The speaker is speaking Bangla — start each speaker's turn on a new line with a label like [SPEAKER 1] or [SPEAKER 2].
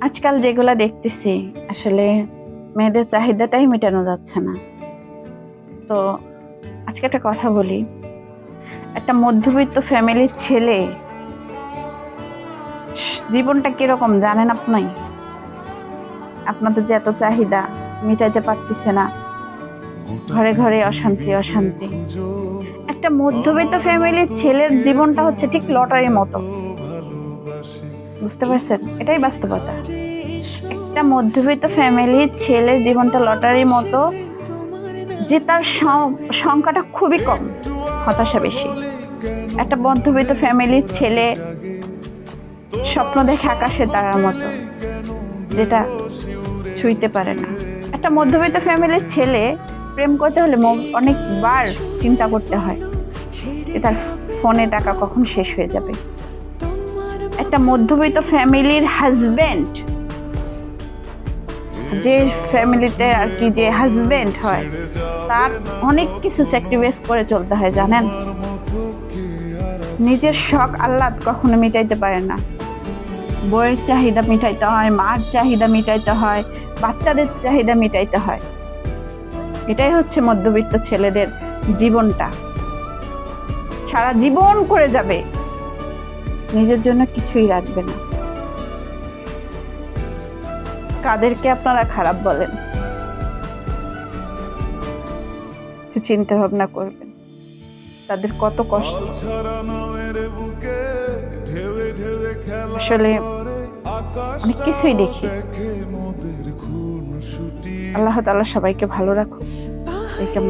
[SPEAKER 1] আজকাল যেগুলা দেখতেছি, আসলে মেয়েদের চাহিদাটাই মেটানো যাচ্ছে না। তো আজকে একটা কথা বলি। একটা মধ্যবিত্ত ফ্যামিলির ছেলে জীবনটা কীরকম জানেন আপনি? আপনাদের যে এত চাহিদা, মিটাইতে পারতেছে না। ঘরে ঘরে অশান্তি অশান্তি। একটা মধ্যবিত্ত ফ্যামিলির ছেলের জীবনটা হচ্ছে ঠিক লটারির মতো। বুঝতে পারছেন? এটাই বাস্তবতা। একটা মধ্যবিত্ত ফ্যামিলির ছেলে জীবনটা লটারির মতো, যে তার সংখ্যাটা খুবই কম, হতাশা বেশি। একটা মধ্যবিত্ত ফ্যামিলির ছেলে, স্বপ্ন দেখে আকাশে তারার মতো, যেটা ছুঁইতে পারে না। একটা মধ্যবিত্ত ফ্যামিলির ছেলে, প্রেম করতে হলে অনেকবার চিন্তা করতে হয় যে তার ফোনে টাকা কখন শেষ হয়ে যাবে। একটা মধ্যবিত্ত ফ্যামিলির হাজবেন্ড, যে ফ্যামিলিতে আর কি যে হাজবেন্ড হয়, তার অনেক কিছু স্যাক্রিফাইস করে চলতে হয়, জানেন? নিজের শখ আহ্লাদ কখনো মিটাইতে পারে না। বইয়ের চাহিদা মিটাইতে হয়, মার চাহিদা মিটাইতে হয়, বাচ্চাদের চাহিদা মিটাইতে হয়। এটাই হচ্ছে মধ্যবিত্ত ছেলেদের জীবনটা। সারা জীবন করে যাবে। নিজের জন্য কিছুই রাখবে না। কাদেরকে আপনারা খারাপ বলেন? চিন্তা ভাবনা করবেন। তাদের কত কষ্ট। আসলে অনেক কিছুই দেখি আল্লাহ তাআলা সবাইকে ভালো এই কেমন